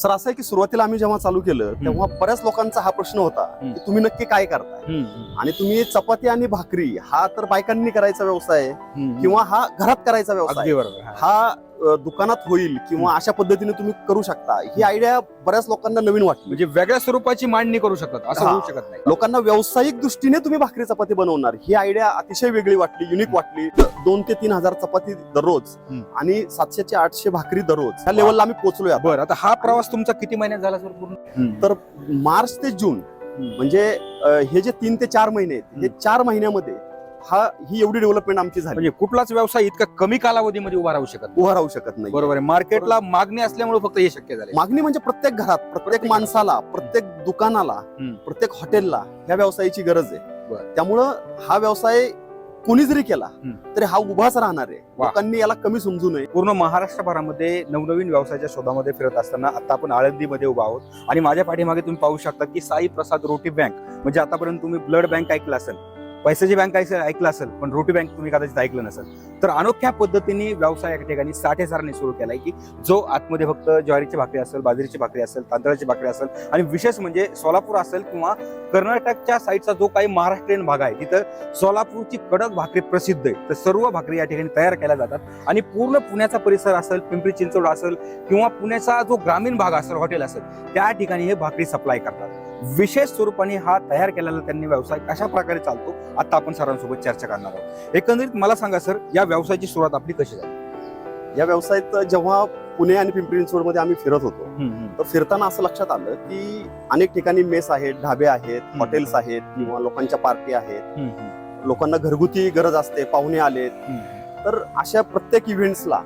Sir असं आहे की सुरुवातीला आम्ही जेव्हा चालू केलं तेव्हा बऱ्याच लोकांचा हा प्रश्न होता. की तुम्ही नक्की काय करताय? आणि तुम्ही चपाती आणि भाकरी हा तर बायकांनी करायचा व्यवसाय आहे किंवा हा घरात करायचा व्यवसाय हा. हा दुकानात होईल किंवा अशा पद्धतीने तुम्ही करू शकता ही आयडिया बऱ्याच लोकांना नवीन वाटली. म्हणजे वेगळ्या स्वरूपाची मांडणी करू शकतात असं. होऊ शकत नाही. लोकांना व्यावसायिक दृष्टीने तुम्ही भाकरी चपाती बनवणार ही आयडिया अतिशय वेगळी वाटली युनिक वाटली. दोन ते तीन हजार चपाती दररोज. आणि सातशे ते आठशे भाकरी दररोज ह्या लेवलला आम्ही पोहोचलोय. बरं आता हा प्रवास तुमचा किती महिन्यात झाला सर पूर्ण? तर मार्च ते जून म्हणजे हे जे तीन ते चार महिने आहेत हे चार महिन्यामध्ये हा ही एवढी डेव्हलपमेंट आमची झाली म्हणजे कुठलाच व्यवसाय इतका कमी कालावधीमध्ये उभा राहू शकत. उभा राहू शकत नाही बरोबर आहे मार्केटला मागणी असल्यामुळे फक्त हे शक्य झाले मागणी म्हणजे प्रत्येक घरात प्रत्येक माणसाला प्रत्येक दुकानाला. प्रत्येक हॉटेलला ह्या व्यवसायाची गरज आहे. त्यामुळं हा व्यवसाय कोणी जरी केला. तरी हा उभाच राहणार आहे. लोकांनी याला कमी समजू नये पूर्ण महाराष्ट्रभरामध्ये नवनवीन व्यवसायाच्या शोधामध्ये फिरत असताना आता आपण आळंदीमध्ये उभा आहोत आणि माझ्या पाठीमागे तुम्ही पाहू शकता की साई प्रसाद रोटी बँक म्हणजे आतापर्यंत तुम्ही ब्लड बँक ऐकलं असेल पैशाची बँक ऐकलं ऐकलं असेल पण रोटी बँक तुम्ही कदाचित ऐकलं नसेल. तर अनोख्या पद्धतीने व्यवसाय या ठिकाणी साठ सरांनी सुरू केलाय की जो आतमध्ये फक्त ज्वारीची भाकरी असेल बाजरीची भाकरी असेल तांदळाची भाकरी असेल आणि विशेष म्हणजे सोलापूर असेल किंवा कर्नाटकच्या साईडचा जो काही महाराष्ट्रीयन भाग आहे तिथं सोलापूरची कडक भाकरी प्रसिद्ध आहे. तर सर्व भाकरी या ठिकाणी तयार केल्या जातात. आणि पूर्ण पुण्याचा परिसर असेल पिंपरी चिंचवड असेल किंवा पुण्याचा जो ग्रामीण भाग असेल हॉटेल असेल त्या ठिकाणी हे भाकरी सप्लाय करतात. विशेष स्वरूपाने हा तयार केलेला त्यांनी व्यवसाय कशा प्रकारे चालतो आता आपण सरांसोबत चर्चा करणार आहोत. एकंदरीत मला सांगा सर या व्यवसायाची सुरुवात आपली कशी झाली? या व्यवसायात जेव्हा पुणे आणि पिंपरी चिंचवडमध्ये आम्ही फिरत होतो तर फिरताना असं लक्षात आलं की अनेक ठिकाणी मेस आहेत ढाबे आहेत. हॉटेल्स आहेत किंवा लोकांच्या पार्टी आहेत. लोकांना घरगुती गरज असते पाहुणे आलेत. तर अशा प्रत्येक इव्हेंट्सला.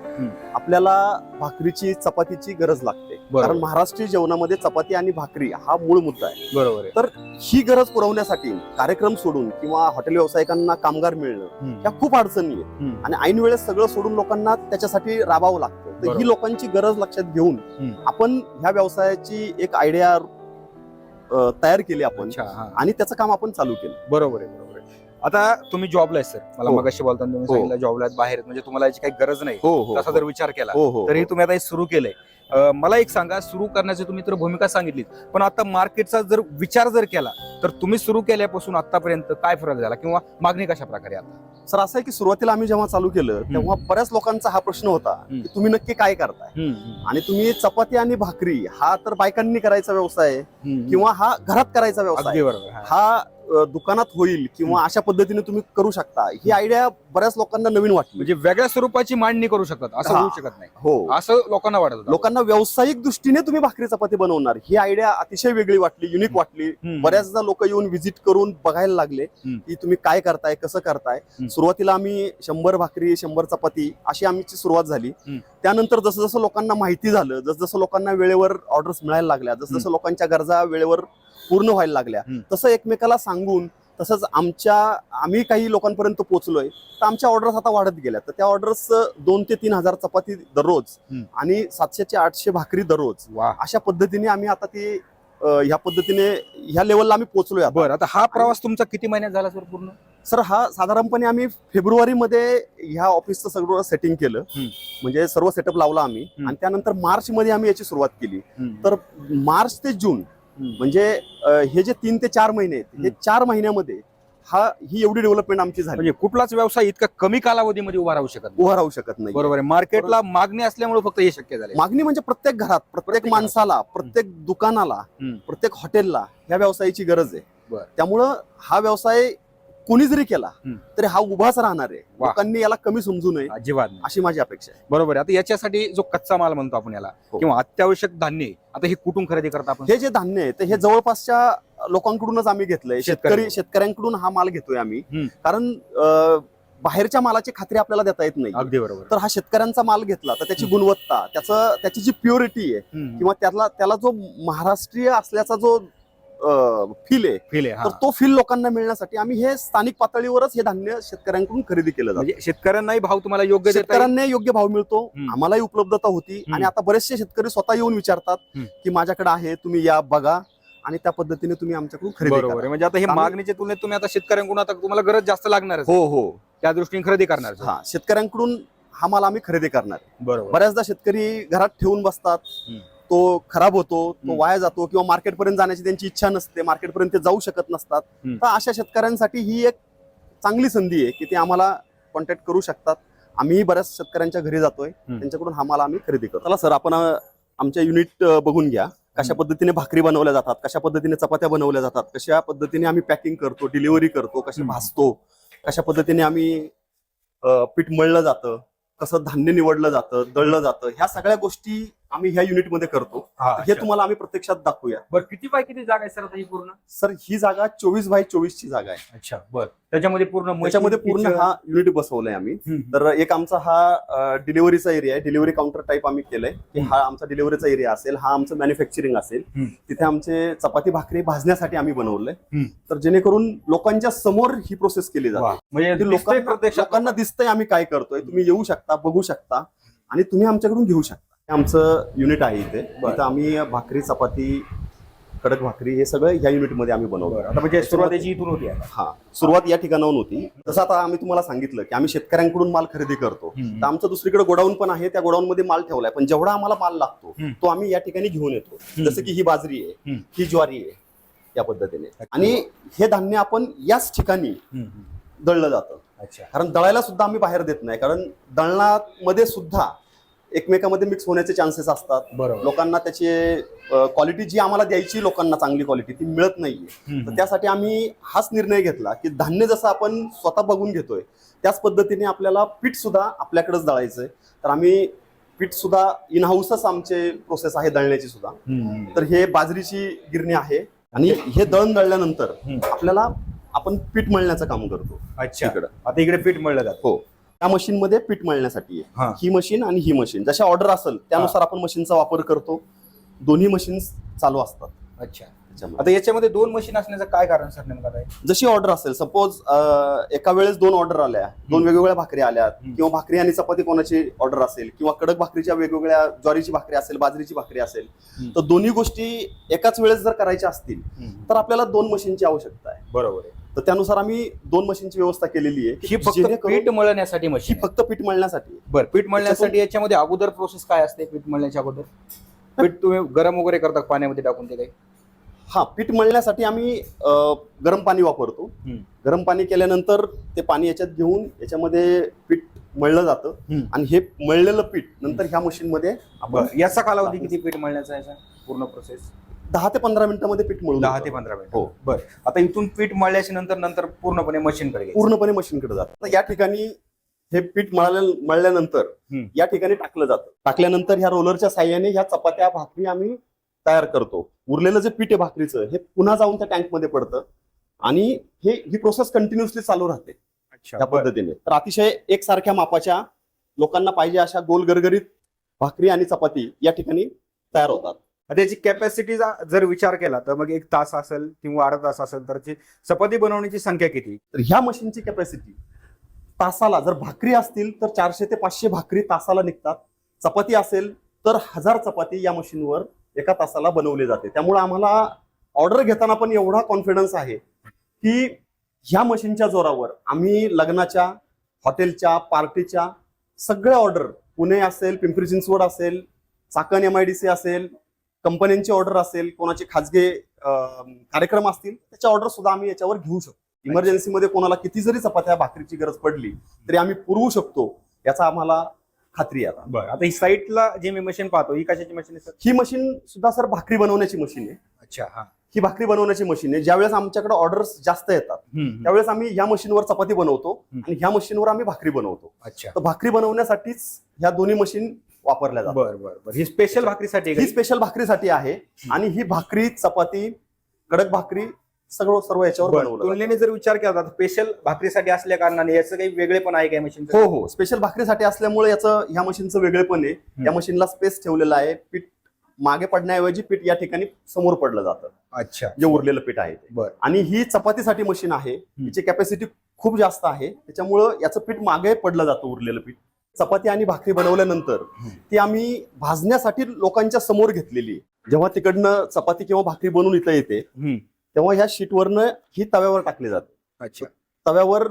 आपल्याला भाकरीची चपातीची गरज लागते. कारण महाराष्ट्रीय जेवणामध्ये चपाती आणि भाकरी हा मूळ मुद्दा आहे. बरोबर आहे. ही गरज पुरवण्यासाठी कार्यक्रम सोडून किंवा हॉटेल व्यावसायिकांना कामगार मिळणं या खूप अडचणी आहेत. आणि ऐन वेळेस सगळं सोडून लोकांना त्याच्यासाठी राबावं लागतं. तर. ही लोकांची गरज लक्षात घेऊन. आपण ह्या व्यवसायाची एक आयडिया तयार केली आपण हा. आणि त्याचं काम आपण चालू केलं. बरोबर आहे बरोबर आहे. आता तुम्ही जॉबला आहे सर. मला हो. मगाशी बोलताना तुम्ही हो. सांगितलं जॉबला आहेत बाहेर म्हणजे तुम्हाला याची काही गरज नाही. हो हो तसा जर विचार केला हो हो तरी तुम्ही आता हे सुरू केलंय. मला एक सांगा सुरू करण्याची तुम्ही तर भूमिका सांगितली पण आता मार्केटचा जर विचार जर केला तर तुम्ही सुरू केल्यापासून आतापर्यंत काय फरक झाला किंवा मागणी कशा प्रकारे आता? सर असं आहे की सुरुवातीला आम्ही जेव्हा चालू केलं तेव्हा बऱ्याच लोकांचा हा प्रश्न होता. की तुम्ही नक्की काय करताय? आणि तुम्ही चपाती आणि भाकरी हा तर बायकांनी करायचा व्यवसाय किंवा हा घरात करायचा व्यवसाय हा. दुकानात होईल किंवा अशा पद्धतीने तुम्ही करू शकता ही आयडिया बऱ्याच लोकांना नवीन वाटली. म्हणजे वेगळ्या स्वरूपाची मांडणी करू शकतात असं. होऊ शकत नाही. हो. असं लोकांना वाटत होतं. लोकांना व्यावसायिक दृष्टीने तुम्ही भाकरी चपाती बनवणार ही आयडिया अतिशय वेगळी वाटली युनिक वाटली. बऱ्याचदा लोक येऊन व्हिजिट करून बघायला लागले. की तुम्ही काय करताय कसं करताय. सुरुवातीला आम्ही शंभर भाकरी शंभर चपाती अशी आमची सुरुवात झाली. त्यानंतर जसं जसं लोकांना माहिती झालं जसं जसं लोकांना वेळेवर ऑर्डर्स मिळायला लागल्या जसं जसं लोकांच्या गरजा वेळेवर पूर्ण व्हायला लागल्या. तसं एकमेकाला सांगून तसंच आमच्या आम्ही काही लोकांपर्यंत पोहोचलोय तर आमच्या ऑर्डर्स आता वाढत गेल्या तर त्या ऑर्डर्स दोन ते तीन हजार चपाती दररोज. आणि सातशे ते आठशे भाकरी दररोज अशा पद्धतीने आम्ही आता ती ह्या पद्धतीने ह्या लेवलला आम्ही पोहोचलोय बरं आता हा प्रवास तुमचा किती महिन्यात झाला सर पूर्ण सर हा साधारणपणे आम्ही फेब्रुवारी मध्ये ह्या ऑफिसचं सगळं सेटिंग केलं. म्हणजे सर्व सेटअप लावला आम्ही. आणि त्यानंतर मार्च मध्ये आम्ही याची सुरुवात केली तर मार्च ते जून. म्हणजे हे जे तीन ते चार महिने आहेत हे. चार महिन्यामध्ये हा ही एवढी डेव्हलपमेंट आमची झाली म्हणजे कुठलाच व्यवसाय इतका कमी कालावधीमध्ये उभा राहू शकत. उभा राहू शकत नाही बरोबर आहे मार्केटला मागणी असल्यामुळे फक्त हे शक्य झाले मागणी म्हणजे प्रत्येक घरात प्रत्येक माणसाला प्रत्येक दुकानाला. प्रत्येक हॉटेलला ह्या व्यवसायाची गरज आहे. त्यामुळं हा व्यवसाय कोणी जरी केला. तरी हा उभाच राहणार आहे. लोकांनी याला कमी समजू नये अजिबात अशी माझी अपेक्षा आहे बरोबर आहे आता याच्यासाठी जो कच्चा माल म्हणतो आपण याला हो. किंवा अत्यावश्यक धान्य आता हे कुठून खरेदी करता आपण हे जे धान्य आहे ते हे जवळपासच्या लोकांकडूनच आम्ही घेतलंय शेतकरी शेतकऱ्यांकडून. हा माल घेतोय आम्ही. कारण बाहेरच्या मालाची खात्री आपल्याला देता येत नाही अगदी बरोबर तर हा शेतकऱ्यांचा माल घेतला तर त्याची गुणवत्ता त्याचं त्याची जी प्युरिटी आहे. किंवा त्याला त्याला जो महाराष्ट्रीय असल्याचा जो फील आहे फील आहे हा. तर तो फील लोकांना मिळण्यासाठी आम्ही हे स्थानिक पातळीवरच हे धान्य शेतकऱ्यांकडून खरेदी केलं जातं म्हणजे शेतकऱ्यांनाही भाव तुम्हाला योग्य देता येईल. शेतकऱ्यांना योग्य भाव मिळतो हम्म. आम्हालाही उपलब्धता होती हम्म. आणि आता बरेचसे शेतकरी स्वतः येऊन विचारतात हम्म. की माझ्याकडे आहे तुम्ही या बघा आणि त्या पद्धतीने तुम्ही आमच्याकडून खरेदी बरोबर करा म्हणजे आता हे आम्ही- मागणीच्या तुलनेत तुम्ही आता शेतकऱ्यांकडून आता तुम्हाला गरज जास्त लागणार हो हो त्या दृष्टीने खरेदी करणार हा शेतकऱ्यांकडून हा माल आम्ही खरेदी करणार. बरोबर बऱ्याचदा शेतकरी घरात ठेवून बसतात हम्म. तो खराब होतो तो. वाया जातो किंवा मार्केटपर्यंत जाण्याची त्यांची इच्छा नसते मार्केटपर्यंत ते जाऊ शकत नसतात. तर अशा शेतकऱ्यांसाठी ही एक चांगली संधी आहे की ते आम्हाला कॉन्टॅक्ट करू शकतात आम्हीही बऱ्याच शेतकऱ्यांच्या घरी जातोय. त्यांच्याकडून हा माल आम्ही खरेदी करतो चला सर आपण आमच्या युनिट बघून घ्या कशा पद्धतीने भाकरी बनवल्या जातात कशा पद्धतीने चपात्या बनवल्या जातात कशा पद्धतीने आम्ही पॅकिंग करतो डिलिव्हरी करतो हम्म. भाजतो कशा पद्धतीने आम्ही पीठ मळलं जातं कसं धान्य निवडलं जातं दळलं जातं ह्या सगळ्या गोष्टी आम्ही ह्या युनिटमध्ये करतो. हे तुम्हाला आम्ही प्रत्यक्षात दाखवूया. बरं किती बाय किती जागा आहे सर आता ही पूर्ण? सर ही जागा चोवीस बाय चोवीस ची जागा आहे. अच्छा बर. त्याच्यामध्ये पूर्ण त्याच्यामध्ये पूर्ण हा युनिट बसवलाय आम्ही. तर एक आमचा हा डिलिव्हरीचा एरिया आहे. डिलिव्हरी काउंटर टाईप आम्ही केलंय. की हा आमचा डिलिव्हरीचा एरिया असेल हा आमचं मॅन्युफॅक्चरिंग असेल. तिथे आमचे चपाती भाकरी भाजण्यासाठी आम्ही बनवलंय. तर जेणेकरून लोकांच्या समोर ही प्रोसेस केली. जाते. म्हणजे लोकांना दिसतंय आम्ही काय करतोय. तुम्ही येऊ शकता बघू शकता. आणि तुम्ही आमच्याकडून घेऊ शकता. आमचं युनिट आहे इथे. इथं आम्ही भाकरी चपाती कडक भाकरी हे सगळं ह्या युनिटमध्ये आम्ही बनवतो बरं आता म्हणजे सुरुवातीची इथून होती. हा सुरुवात या ठिकाणाहून होती तसं आता आम्ही तुम्हाला सांगितलं की आम्ही शेतकऱ्यांकडून माल खरेदी करतो. तर आमचं दुसरीकडे गोडाऊन पण आहे त्या गोडाऊन मध्ये माल ठेवलाय पण जेवढा आम्हाला माल लागतो. तो आम्ही या ठिकाणी घेऊन येतो. जसं की ही बाजरी आहे. ही ज्वारी आहे या पद्धतीने आणि हे धान्य आपण याच ठिकाणी. दळलं जातं अच्छा कारण दळायला सुद्धा आम्ही बाहेर देत नाही कारण दळणामध्ये सुद्धा एकमेकामध्ये मिक्स होण्याचे चान्सेस असतात. बरोबर. लोकांना त्याची क्वालिटी जी आम्हाला द्यायची लोकांना चांगली क्वालिटी ती मिळत नाहीये. तर त्यासाठी आम्ही हाच निर्णय घेतला की धान्य जसं आपण स्वतः बघून घेतोय त्याच पद्धतीने आपल्याला पीठ सुद्धा आपल्याकडेच दळायचंय. तर आम्ही पीठ सुद्धा इन हाऊसच आमचे प्रोसेस आहे दळण्याची सुद्धा. हम्म. तर हे बाजरीची गिरणी आहे आणि हे दळण दळल्यानंतर हम्म. आपल्याला आपण पीठ मळण्याचं काम करतो अच्छा. इकडं. आता इकडे पीठ मळलं जातं. हो. त्या मशीनमध्ये पीठ मळण्यासाठी आहे. हा. ही मशीन आणि ही मशीन. जशा ऑर्डर असेल त्यानुसार आपण मशीनचा वापर करतो. दोन्ही मशीन चालू असतात. अच्छा. त्याच्यामध्ये आता याच्यामध्ये दोन मशीन असण्याचं काय कारण सर नेमका काय जशी ऑर्डर असेल सपोज एका वेळेस दोन ऑर्डर आल्या दोन वेगवेगळ्या भाकरी आल्या हम्म. किंवा भाकरी आणि चपाती कोणाची ऑर्डर असेल किंवा कडक भाकरीच्या वेगवेगळ्या ज्वारीची भाकरी असेल बाजरीची भाकरी असेल हम्म. तर दोन्ही गोष्टी एकाच वेळेस जर करायच्या असतील तर आपल्याला दोन मशीनची आवश्यकता आहे. बरोबर आहे. तर त्यानुसार आम्ही दोन मशीनची व्यवस्था केलेली आहे ही फक्त जेणेकरून- पीठ मळण्यासाठी ही मशीन फक्त पीठ मळण्यासाठी. आहे. बरं पीठ मळण्यासाठी याच्यामध्ये अगोदर प्रोसेस काय असते पीठ मळण्याच्या अगोदर? पीठ तुम्ही गरम वगैरे करता पाण्यामध्ये टाकून ते काही? हा पीठ मळण्यासाठी आम्ही अ, गरम पाणी वापरतो. हम्म. गरम पाणी केल्यानंतर ते पाणी याच्यात घेऊन याच्यामध्ये पीठ मळलं जातं. हम्म. आणि हे मळलेलं पीठ नंतर ह्या मशीन मध्ये आपण बरं याचा कालावधी किती पीठ मळण्याचा याचा पूर्ण प्रोसेस दहा ते पंधरा मिनिटांमध्ये पीठ मळून दहा होतं. ते पंधरा मिनिट हो. बरं आता इथून पीठ मळल्याच्या नंतर नंतर पूर्णपणे मशीनकडे घ्यायचं. पूर्णपणे मशीनकडे जातं आता या ठिकाणी हे पीठ मळल्या मळल्यानंतर हम्म. या ठिकाणी टाकलं जातं टाकल्यानंतर ह्या रोलरच्या साह्याने ह्या चपात्या भाकरी आम्ही तयार करतो उरलेलं जे पीठ आहे भाकरीचं हे पुन्हा जाऊन त्या टँकमध्ये पडतं आणि हे ही प्रोसेस कंटिन्युअसली चालू राहते अच्छा त्या बरं. पद्धतीने तर अतिशय एकसारख्या मापाच्या लोकांना पाहिजे अशा गोल गरगरीत भाकरी आणि चपाती या ठिकाणी तयार होतात त्याची कॅपॅसिटीचा जर विचार केला तर मग एक तास असेल किंवा अर्धा तास असेल तर चपाती बनवण्याची संख्या किती? तर ह्या मशीनची कॅपॅसिटी तासाला जर भाकरी असतील तर चारशे ते पाचशे भाकरी तासाला निघतात. चपाती असेल तर हजार चपाती या मशीनवर एका तासाला बनवली जाते. त्यामुळे आम्हाला ऑर्डर घेताना पण एवढा कॉन्फिडन्स आहे की ह्या मशीनच्या जोरावर आम्ही लग्नाच्या हॉटेलच्या पार्टीच्या सगळ्या ऑर्डर पुणे असेल पिंपरी चिंचवड असेल Chakan M I D C असेल कंपन्यांची ऑर्डर असेल कोणाचे खाजगी कार्यक्रम असतील त्याच्या ऑर्डर सुद्धा आम्ही याच्यावर घेऊ शकतो. इमर्जन्सीमध्ये कोणाला किती जरी चपात्या भाकरीची गरज पडली तरी आम्ही पुरवू शकतो याचा आम्हाला खात्री आहे आता. बरं आता ही साईटला जे मी मशीन पाहतो ही कशाची मशीन आहे सर? ही मशीन सुद्धा सर भाकरी बनवण्याची मशीन आहे. अच्छा हा. ही भाकरी बनवण्याची मशीन आहे. ज्यावेळेस आमच्याकडे ऑर्डर्स जास्त येतात. त्यावेळेस आम्ही ह्या मशीनवर चपाती बनवतो. आणि ह्या मशीनवर आम्ही भाकरी बनवतो. अच्छा. तर भाकरी बनवण्यासाठीच ह्या दोन्ही मशीन वापरल्या जातात. बरं बरं बरं. ही स्पेशल भाकरीसाठी आहे ही? स्पेशल भाकरीसाठी आहे आणि ही भाकरी चपाती कडक भाकरी सगळं सर्व याच्यावर बरं, बनवलं. तुलनेने जर विचार केला तर स्पेशल भाकरीसाठी असल्या कारणाने याचं काही वेगळे पण आहे काय मशीन हो हो. स्पेशल भाकरीसाठी असल्यामुळे याचं ह्या मशीनचं वेगळेपण आहे. या मशीनला स्पेस ठेवलेला आहे. पीठ मागे पडण्याऐवजी पीठ या ठिकाणी समोर पडलं जातं. अच्छा. जे उरलेलं पीठ आहे ते. बरं. आणि ही चपातीसाठी मशीन आहे. हिची कॅपॅसिटी खूप जास्त आहे. त्याच्यामुळं याचं पीठ मागे पडलं जातं उरलेलं पीठ. चपाती आणि भाकरी बनवल्यानंतर. ती आम्ही भाजण्यासाठी लोकांच्या समोर घेतलेली. जेव्हा तिकडनं चपाती किंवा भाकरी बनवून इथं येते. तेव्हा ह्या शीटवरनं ही तव्यावर टाकली जाते. अच्छा. तव्यावर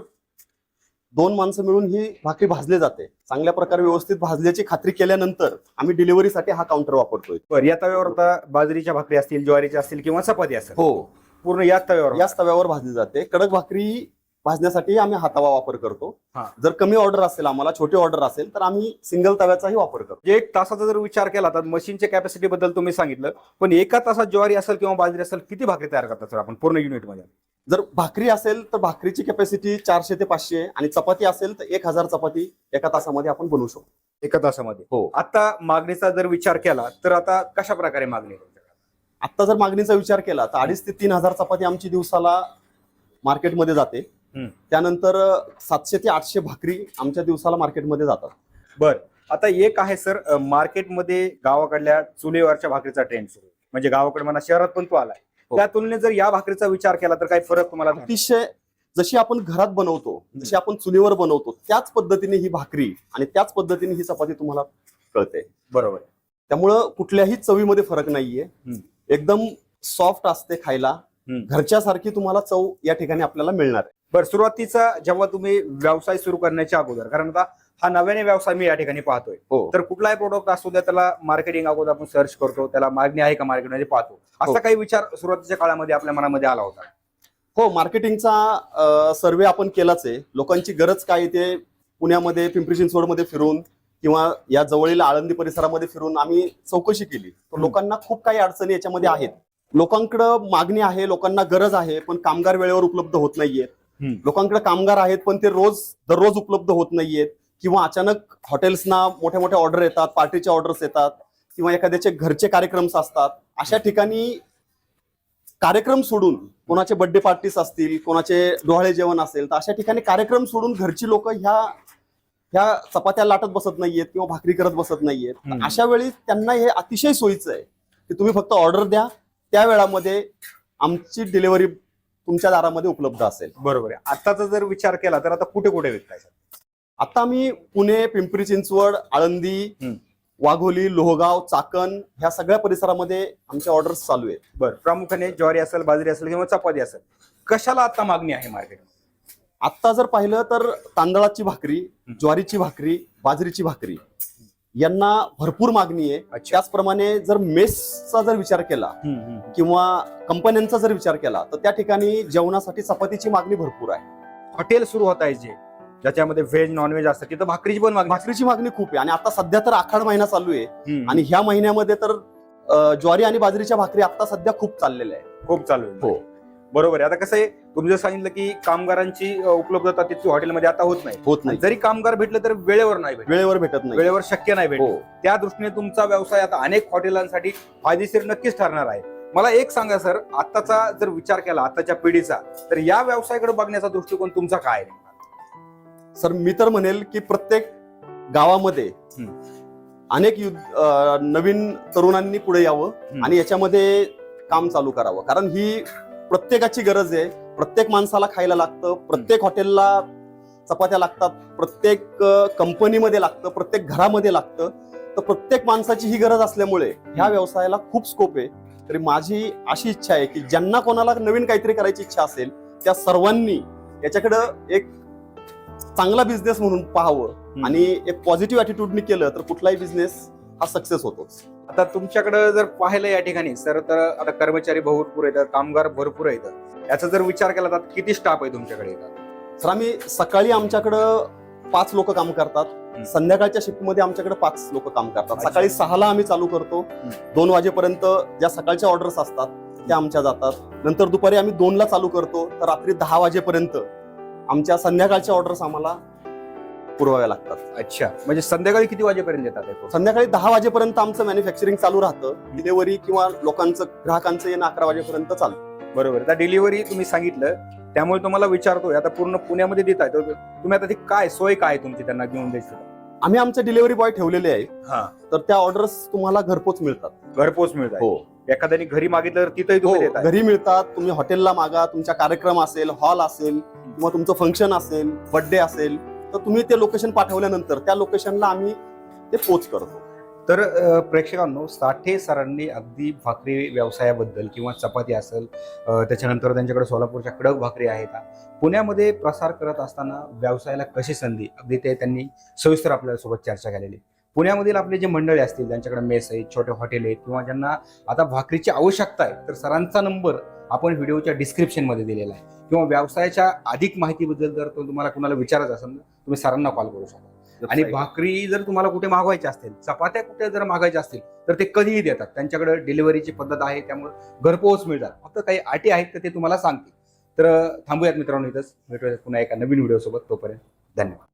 दोन माणसं मिळून ही भाकरी भाजली जाते. चांगल्या प्रकारे व्यवस्थित भाजल्याची खात्री केल्यानंतर आम्ही डिलिव्हरीसाठी हा काउंटर वापरतोय. बरं या तव्यावर आता बाजरीच्या भाकरी असतील ज्वारीच्या असतील किंवा चपाती असेल. हो. पूर्ण याच तव्यावर याच तव्यावर भाजली जाते. कडक भाकरी भाजण्यासाठी आम्ही हा तवा वापर करतो हा. जर कमी ऑर्डर असेल आम्हाला छोटी ऑर्डर असेल तर आम्ही सिंगल तव्याचाही वापर करतो जे एक तासाचा जर विचार केला तर मशीनच्या कॅपॅसिटी बद्दल तुम्ही सांगितलं पण एका तासात ज्वारी असेल किंवा बाजरी असेल किती भाकरी तयार करतात सर आपण पूर्ण युनिटमध्ये जर भाकरी असेल तर भाकरीची कॅपॅसिटी चारशे ते पाचशे आणि चपाती असेल तर एक हजार चपाती एका तासामध्ये आपण बनवू शकतो एका तासामध्ये हो आता मागणीचा जर विचार केला तर आता कशा प्रकारे मागणी आहे तुमच्याकडे? आता जर मागणीचा विचार केला तर अडीच ते तीन हजार चपाती आमची दिवसाला मार्केटमध्ये जाते. त्यानंतर सातशे ते आठशे भाकरी आमच्या दिवसाला मार्केटमध्ये जातात बर आता एक आहे सर मार्केटमध्ये गावाकडल्या चुलीवरच्या भाकरीचा ट्रेंड सुरू. म्हणजे गावाकडे म्हणा शहरात पण तो आलाय हो. त्या तुलनेत जर या भाकरीचा विचार केला तर काही फरक तुम्हाला? अतिशय जशी आपण घरात बनवतो जशी आपण चुलीवर बनवतो त्याच पद्धतीने ही भाकरी आणि त्याच पद्धतीने ही चपाती तुम्हाला कळते बरोबर त्यामुळं कुठल्याही चवीमध्ये फरक नाहीये. एकदम सॉफ्ट असते खायला. घरच्यासारखी तुम्हाला चव या ठिकाणी आपल्याला मिळणार आहे बर सुरुवातीचा जेव्हा तुम्ही व्यवसाय सुरू करण्याच्या अगोदर कारण आता हा नव्याने व्यवसाय मी या ठिकाणी पाहतोय. हो. तर कुठलाही प्रोडक्ट असू द्या त्याला मार्केटिंग अगोदर आपण सर्च करतो त्याला मागणी आहे का मार्केटमध्ये पाहतो. हो. असा काही विचार सुरुवातीच्या काळामध्ये आपल्या मनामध्ये आला होता? हो मार्केटिंगचा सर्वे आपण केलाच आहे. लोकांची गरज काय ते पुण्यामध्ये पिंपरी चिंचवडमध्ये फिरून किंवा या जवळील आळंदी परिसरामध्ये फिरून आम्ही चौकशी केली. तर. लोकांना खूप काही अडचणी याच्यामध्ये आहेत. लोकांकडं मागणी आहे लोकांना गरज आहे पण कामगार वेळेवर उपलब्ध होत नाहीयेत हम्म. लोकांकडे कामगार आहेत पण ते रोज दररोज उपलब्ध होत नाहीयेत. किंवा अचानक हॉटेल्सना मोठ्या मोठ्या ऑर्डर येतात पार्टीचे ऑर्डर्स येतात किंवा एखाद्याचे घरचे कार्यक्रम्स असतात. अशा ठिकाणी कार्यक्रम सोडून कोणाचे बर्थडे पार्टीज असतील कोणाचे डोहाळे जेवण असेल तर अशा ठिकाणी कार्यक्रम सोडून घरची लोक ह्या ह्या चपात्या लाटत बसत नाहीयेत किंवा भाकरी करत बसत नाहीयेत. अशा वेळी त्यांना हे अतिशय सोयीचं आहे की तुम्ही फक्त ऑर्डर द्या. त्या वेळामध्ये आमची डिलिव्हरी तुमच्या दारामध्ये उपलब्ध असेल. बरोबर आहे. आताचा जर विचार केला तर आता कुठे कुठे विकताय सर? आता आम्ही पुणे पिंपरी चिंचवड आळंदी. वाघोली लोहगाव चाकण ह्या सगळ्या परिसरामध्ये आमच्या ऑर्डर्स चालू आहेत. बरं. प्रामुख्याने ज्वारी असेल बाजरी असेल किंवा चपाती असेल कशाला आता मागणी आहे मार्केट आत्ता जर पाहिलं तर तांदळाची भाकरी ज्वारीची भाकरी बाजरीची भाकरी यांना भरपूर मागणी आहे. त्याचप्रमाणे जर मेसचा जर विचार केला किंवा कंपन्यांचा जर विचार केला तर त्या ठिकाणी जेवणासाठी चपातीची मागणी भरपूर आहे. हॉटेल सुरू होत आहे जे. ज्याच्यामध्ये व्हेज नॉनव्हेज असतं तिथं भाकरीची पण मागणी. भाकरीची मागणी खूप आहे. आणि आता सध्या तर आखाड महिना चालू आहे. आणि ह्या महिन्यामध्ये तर ज्वारी आणि बाजरीच्या भाकरी आता सध्या खूप चाललेल्या आहे खूप चालू आहे. हो. बरोबर आहे. आता कसं आहे तुम्ही जर सांगितलं की कामगारांची उपलब्धता तितकी हॉटेलमध्ये आता होत नाही. होत नाही. जरी कामगार भेटले तर वेळेवर नाही भेटत. वेळेवर भेटत नाही. वेळेवर शक्य नाही भेटत. हो. त्या दृष्टीने तुमचा व्यवसाय आता अनेक हॉटेलांसाठी फायदेशीर नक्कीच ठरणार आहे. मला एक सांगा सर आताचा जर विचार केला आताच्या पिढीचा तर या व्यवसायाकडे बघण्याचा दृष्टिकोन तुमचा काय आहे सर मी तर म्हणेल की प्रत्येक गावामध्ये. अनेक नवीन तरुणांनी पुढे यावं. आणि याच्यामध्ये काम चालू करावं. कारण ही प्रत्येकाची गरज आहे. प्रत्येक माणसाला खायला लागतं. प्रत्येक हॉटेलला चपात्या लागतात. प्रत्येक कंपनीमध्ये लागतं. प्रत्येक घरामध्ये लागतं. तर प्रत्येक माणसाची ही गरज असल्यामुळे ह्या व्यवसायाला खूप स्कोप आहे. तरी माझी अशी इच्छा आहे की ज्यांना कोणाला नवीन काहीतरी करायची इच्छा असेल त्या सर्वांनी याच्याकडं एक चांगला बिझनेस म्हणून पाहावं आणि एक पॉझिटिव्ह अॅटिट्यूडनी केलं तर कुठलाही बिझनेस हा सक्सेस होतोच. आता तुमच्याकडे जर पाहिलं या ठिकाणी सर तर आता कर्मचारी भरपूर येतात कामगार भरपूर येतात. याचा जर विचार केला तर किती स्टाफ आहे तुमच्याकडे येतात? तर आम्ही सकाळी आमच्याकडं पाच लोक काम करतात. संध्याकाळच्या शिफ्टमध्ये आमच्याकडे पाच लोक काम करतात. सकाळी सहाला आम्ही चालू करतो. दोन वाजेपर्यंत ज्या सकाळच्या ऑर्डर्स असतात त्या आमच्या जातात. नंतर दुपारी आम्ही दोनला चालू करतो. तर रात्री दहा वाजेपर्यंत आमच्या संध्याकाळच्या ऑर्डर्स आम्हाला पुरवाव्या लागतात. अच्छा. म्हणजे संध्याकाळी किती वाजेपर्यंत येतात हे? संध्याकाळी दहा वाजेपर्यंत आमचं मॅन्युफॅक्चरिंग चालू राहतं. डिलिव्हरी किंवा लोकांचं ग्राहकांचं येणं अकरा वाजेपर्यंत चालतं. बरोबर. आता डिलिव्हरी तुम्ही सांगितलं त्यामुळे तुम्हाला विचारतोय. आता पूर्ण पुण्यामध्ये देताय तर तुम्ही आता ती काय सोय काय आहे तुमची त्यांना घेऊन द्यायची? आम्ही आमचे डिलिव्हरी बॉय ठेवलेले आहे. हा. तर त्या ऑर्डर्स तुम्हाला घरपोच मिळतात. घरपोच मिळत आहे हो. एखाद्याने घरी मागितलं तर तिथंही हो तुम्ही देताय. घरी मिळतात. तुम्ही हॉटेलला मागा तुमचा कार्यक्रम असेल हॉल असेल किंवा तुमचं फंक्शन असेल बर्थडे असेल तर तुम्ही ते लोकेशन पाठवल्यानंतर त्या लोकेशनला आम्ही ते पोच करतो. तर प्रेक्षकांनो साठे सरांनी अगदी भाकरी व्यवसायाबद्दल किंवा चपाती असेल त्याच्यानंतर त्यांच्याकडे सोलापूरच्या कडक भाकरी आहेत. पुण्यामध्ये प्रसार करत असताना व्यवसायाला कशी संधी? अगदी ते त्यांनी सविस्तर आपल्यासोबत चर्चा केलेली. पुण्यामधील आपले जे मंडळी असतील ज्यांच्याकडे मेस आहेत छोटे हॉटेल आहेत किंवा ज्यांना आता भाकरीची आवश्यकता आहे तर सरांचा नंबर आपण व्हिडिओच्या डिस्क्रिप्शनमध्ये दिलेला आहे. किंवा व्यवसायाच्या अधिक माहितीबद्दल जर तो तुम्हाला कुणाला विचारायचं असेल ना तुम्ही सरांना कॉल करू शकता. आणि भाकरी जर तुम्हाला कुठे मागवायच्या असतील चपात्या कुठे जर मागायच्या असतील तर ते कधीही देतात. त्यांच्याकडे डिलिव्हरीची पद्धत आहे त्यामुळे घरपोच मिळतात. फक्त काही अटी आहेत तर ते तुम्हाला सांगतील. तर थांबूयात मित्रांनो इथंच. भेटूयात पुन्हा एका नवीन व्हिडिओ सोबत. तोपर्यंत धन्यवाद.